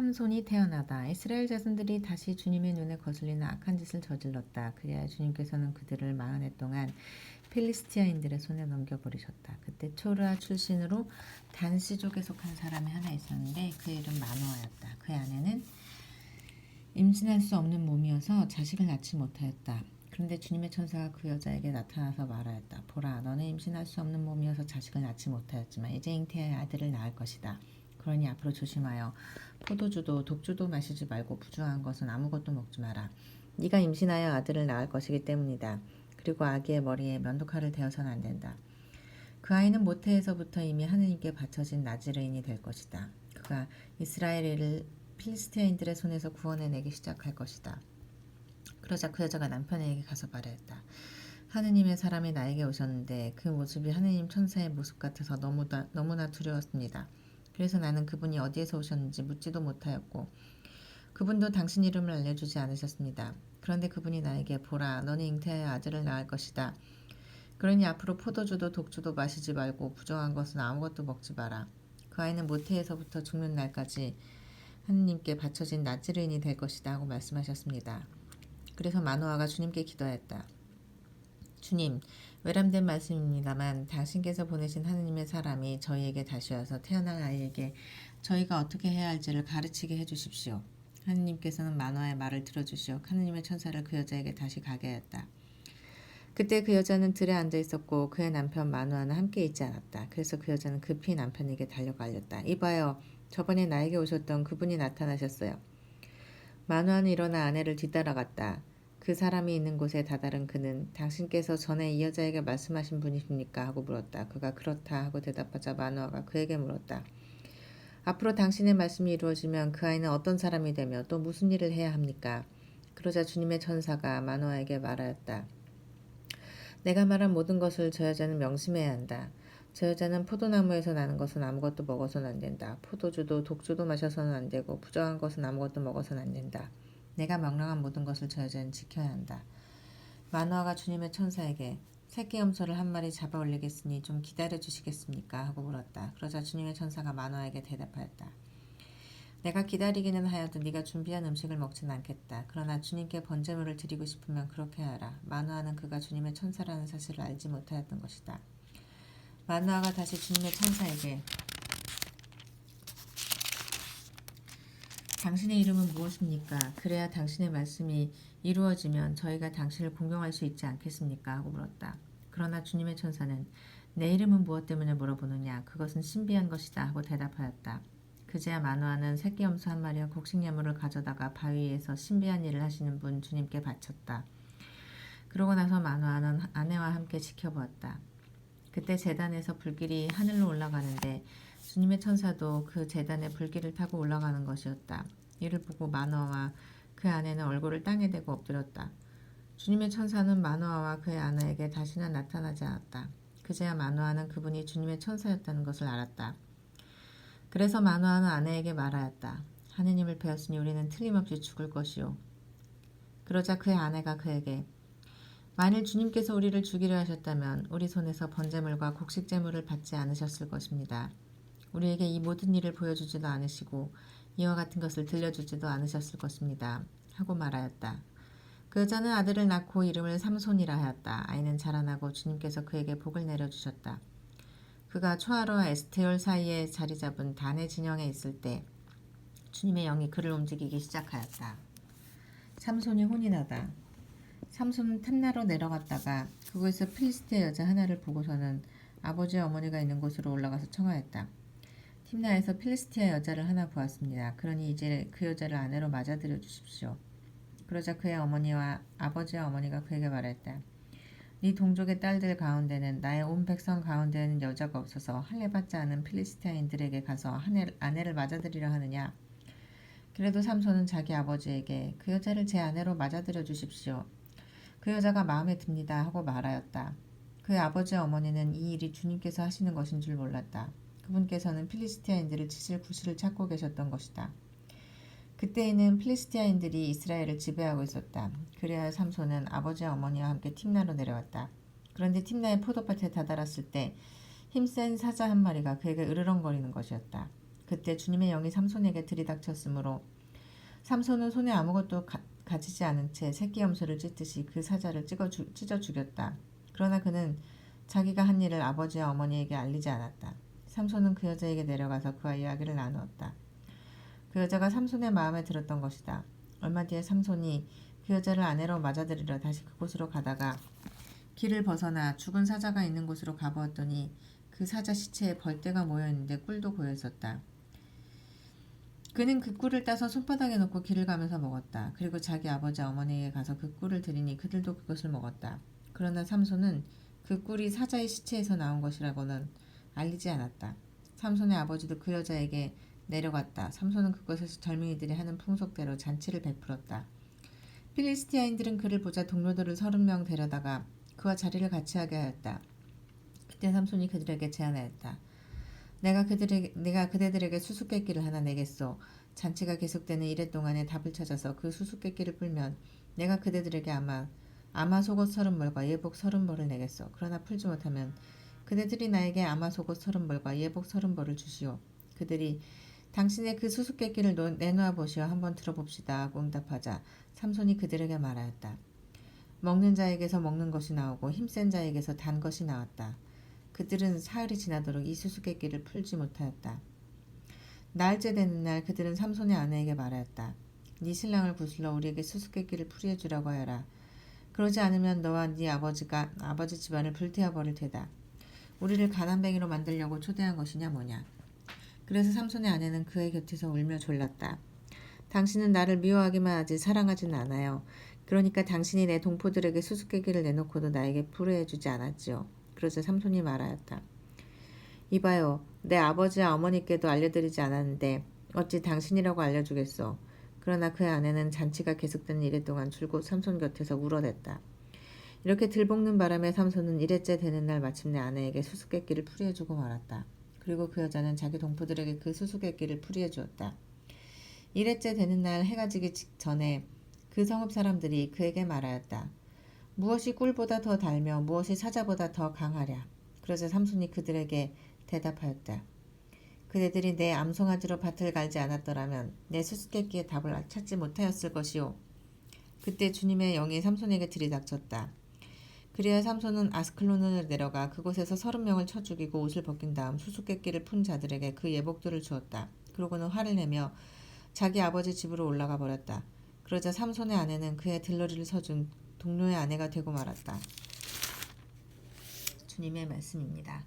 삼손이 태어나다. 이스라엘 자손들이 다시 주님의 눈에 거슬리는 악한 짓을 저질렀다. 그래야 주님께서는 그들을 마흔 해 동안 필리스티아인들의 손에 넘겨버리셨다. 그때 초르아 출신으로 단시족에 속한 사람이 하나 있었는데 그 이름 마노아였다. 그 아내는 임신할 수 없는 몸이어서 자식을 낳지 못하였다. 그런데 주님의 천사가 그 여자에게 나타나서 말하였다. 보라, 너는 임신할 수 없는 몸이어서 자식을 낳지 못하였지만 이제 잉태하여 아들을 낳을 것이다. 그러니 앞으로 조심하여 포도주도 독주도 마시지 말고 부주한 것은 아무것도 먹지 마라. 네가 임신하여 아들을 낳을 것이기 때문이다. 그리고 아기의 머리에 면도칼을 대어서는 안 된다. 그 아이는 모태에서부터 이미 하느님께 바쳐진 나지르인이 될 것이다. 그가 이스라엘을 필리스티아인들의 손에서 구원해내기 시작할 것이다. 그러자 그 여자가 남편에게 가서 말했다. 하느님의 사람이 나에게 오셨는데 그 모습이 하느님 천사의 모습 같아서 너무나, 너무나 두려웠습니다. 그래서 나는 그분이 어디에서 오셨는지 묻지도 못하였고 그분도 당신 이름을 알려주지 않으셨습니다. 그런데 그분이 나에게 보라 너는 잉태하여 아들을 낳을 것이다. 그러니 앞으로 포도주도 독주도 마시지 말고 부정한 것은 아무것도 먹지 마라. 그 아이는 모태에서부터 죽는 날까지 하느님께 바쳐진 나지르인이 될 것이다 하고 말씀하셨습니다. 그래서 마노아가 주님께 기도했다. 주님, 외람된 말씀입니다만 당신께서 보내신 하느님의 사람이 저희에게 다시 와서 태어날 아이에게 저희가 어떻게 해야 할지를 가르치게 해주십시오. 하느님께서는 마노아의 말을 들어주시어 하느님의 천사를 그 여자에게 다시 가게 하였다. 그때 그 여자는 들에 앉아 있었고 그의 남편 마누아는 함께 있지 않았다. 그래서 그 여자는 급히 남편에게 달려가 알렸다. 이봐요. 저번에 나에게 오셨던 그분이 나타나셨어요. 마누아는 일어나 아내를 뒤따라갔다. 그 사람이 있는 곳에 다다른 그는 당신께서 전에 이 여자에게 말씀하신 분이십니까? 하고 물었다. 그가 그렇다 하고 대답하자 마누아가 그에게 물었다. 앞으로 당신의 말씀이 이루어지면 그 아이는 어떤 사람이 되며 또 무슨 일을 해야 합니까? 그러자 주님의 천사가 마누아에게 말하였다. 내가 말한 모든 것을 저 여자는 명심해야 한다. 저 여자는 포도나무에서 나는 것은 아무것도 먹어서는 안 된다. 포도주도 독주도 마셔서는 안 되고 부정한 것은 아무것도 먹어서는 안 된다. 내가 명령한 모든 것을 저 여자는 지켜야 한다. 마누아가 주님의 천사에게 새끼 염소를 한 마리 잡아 올리겠으니 좀 기다려 주시겠습니까? 하고 물었다. 그러자 주님의 천사가 마누아에게 대답하였다. 내가 기다리기는 하여도 네가 준비한 음식을 먹지는 않겠다. 그러나 주님께 번제물을 드리고 싶으면 그렇게 하라. 마누아는 그가 주님의 천사라는 사실을 알지 못하였던 것이다. 마누아가 다시 주님의 천사에게 당신의 이름은 무엇입니까? 그래야 당신의 말씀이 이루어지면 저희가 당신을 공경할 수 있지 않겠습니까? 하고 물었다. 그러나 주님의 천사는 내 이름은 무엇 때문에 물어보느냐? 그것은 신비한 것이다. 하고 대답하였다. 그제야 마누아는 새끼 염소 한 마리와 곡식나무를 가져다가 바위에서 신비한 일을 하시는 분 주님께 바쳤다. 그러고 나서 마누아는 아내와 함께 지켜보았다. 그때 재단에서 불길이 하늘로 올라가는데 주님의 천사도 그 재단에 불길을 타고 올라가는 것이었다. 이를 보고 마노아와 그 아내는 얼굴을 땅에 대고 엎드렸다. 주님의 천사는 마노아와 그의 아내에게 다시는 나타나지 않았다. 그제야 마노아는 그분이 주님의 천사였다는 것을 알았다. 그래서 마노아는 아내에게 말하였다. 하느님을 배웠으니 우리는 틀림없이 죽을 것이요. 그러자 그의 아내가 그에게 만일 주님께서 우리를 죽이려 하셨다면 우리 손에서 번제물과 곡식 제물을 받지 않으셨을 것입니다. 우리에게 이 모든 일을 보여주지도 않으시고 이와 같은 것을 들려주지도 않으셨을 것입니다. 하고 말하였다. 그 여자는 아들을 낳고 이름을 삼손이라 하였다. 아이는 자라나고 주님께서 그에게 복을 내려주셨다. 그가 초하루와 에스테올 사이에 자리 잡은 단의 진영에 있을 때 주님의 영이 그를 움직이기 시작하였다. 삼손이 혼이 나다. 삼손은 탐나로 내려갔다가 그곳에서 필리스테 여자 하나를 보고서는 아버지와 어머니가 있는 곳으로 올라가서 청하였다. 팀나에서 필리스티아 여자를 하나 보았습니다. 그러니 이제 그 여자를 아내로 맞아들여 주십시오. 그러자 그의 어머니와 아버지와 어머니가 그에게 말했다. 네 동족의 딸들 가운데는 나의 온 백성 가운데는 여자가 없어서 할례받지 않은 필리스티아인들에게 가서 아내를 맞아들이려 하느냐? 그래도 삼손은 자기 아버지에게 그 여자를 제 아내로 맞아들여 주십시오. 그 여자가 마음에 듭니다 하고 말하였다. 그의 아버지와 어머니는 이 일이 주님께서 하시는 것인 줄 몰랐다. 그분께서는 필리스티아인들을 치실 구실을 찾고 계셨던 것이다. 그때에는 필리스티아인들이 이스라엘을 지배하고 있었다. 그래야 삼손은 아버지와 어머니와 함께 팀나로 내려왔다. 그런데 팀나의 포도밭에 다다랐을 때 힘센 사자 한 마리가 그에게 으르렁거리는 것이었다. 그때 주님의 영이 삼손에게 들이닥쳤으므로 삼손은 손에 아무것도 가, 가지지 않은 채 새끼 염소를 찢듯이 그 사자를 찢어 죽였다. 그러나 그는 자기가 한 일을 아버지와 어머니에게 알리지 않았다. 삼손은 그 여자에게 내려가서 그와 이야기를 나누었다. 그 여자가 삼손의 마음에 들었던 것이다. 얼마 뒤에 삼손이 그 여자를 아내로 맞아들이려 다시 그곳으로 가다가 길을 벗어나 죽은 사자가 있는 곳으로 가보았더니 그 사자 시체에 벌떼가 모여 있는데 꿀도 고여 있었다. 그는 그 꿀을 따서 손바닥에 놓고 길을 가면서 먹었다. 그리고 자기 아버지 어머니에게 가서 그 꿀을 드리니 그들도 그것을 먹었다. 그러나 삼손은 그 꿀이 사자의 시체에서 나온 것이라고는 알리지 않았다. 삼손의 아버지도 그 여자에게 내려갔다. 삼손은 그것에서 젊은이들이 하는 풍속대로 잔치를 베풀었다. 필리스티아인들은 그를 보자 동료들을 서른 명 데려다가 그와 자리를 같이 하게 하였다. 그때 삼손이 그들에게 제안하였다. 내가 그들에게 내가 그대들에게 수수께끼를 하나 내겠소. 잔치가 계속되는 이래 동안에 답을 찾아서 그 수수께끼를 풀면 내가 그대들에게 아마 아마 속옷 서른 벌과 예복 서른 벌을 내겠소. 그러나 풀지 못하면 그대들이 나에게 아마 속옷 서른 벌과 예복 서른 벌을 주시오. 그들이 당신의 그 수수께끼를 놓- 내놓아 보시오. 한번 들어봅시다. 하고 응답하자 삼손이 그들에게 말하였다. 먹는 자에게서 먹는 것이 나오고 힘센 자에게서 단 것이 나왔다. 그들은 사흘이 지나도록 이 수수께끼를 풀지 못하였다. 나흘째 되는 날 그들은 삼손의 아내에게 말하였다. 네 신랑을 구슬러 우리에게 수수께끼를 풀이해 주라고 하여라. 그러지 않으면 너와 네 아버지가 아버지 집안을 불태워 버릴 테다. 우리를 가난뱅이로 만들려고 초대한 것이냐 뭐냐. 그래서 삼손의 아내는 그의 곁에서 울며 졸랐다. 당신은 나를 미워하기만 하지 사랑하지는 않아요. 그러니까 당신이 내 동포들에게 수수께끼를 내놓고도 나에게 풀어해 주지 않았지요. 그러자 삼손이 말하였다. 이봐요. 내 아버지와 어머니께도 알려드리지 않았는데 어찌 당신이라고 알려주겠소. 그러나 그의 아내는 잔치가 계속되는 이래 동안 줄곧 삼손 곁에서 울어댔다. 이렇게 들볶는 바람에 삼손은 일회째 되는 날 마침내 아내에게 수수께끼를 풀이해주고 말았다. 그리고 그 여자는 자기 동포들에게 그 수수께끼를 풀이해 주었다. 일회째 되는 날 해가 지기 직전에 그 성읍 사람들이 그에게 말하였다. 무엇이 꿀보다 더 달며 무엇이 사자보다 더 강하랴. 그러자 삼손이 그들에게 대답하였다. 그대들이 내 암송아지로 밭을 갈지 않았더라면 내 수수께끼의 답을 찾지 못하였을 것이오. 그때 주님의 영이 삼손에게 들이닥쳤다. 그리하 삼손은 아스클론을 내려가 그곳에서 서른 명을 쳐 죽이고 옷을 벗긴 다음 수수께끼를 푼 자들에게 그 예복들을 주었다. 그러고는 화를 내며 자기 아버지 집으로 올라가 버렸다. 그러자 삼손의 아내는 그의 들러리를 서준 동료의 아내가 되고 말았다. 주님의 말씀입니다.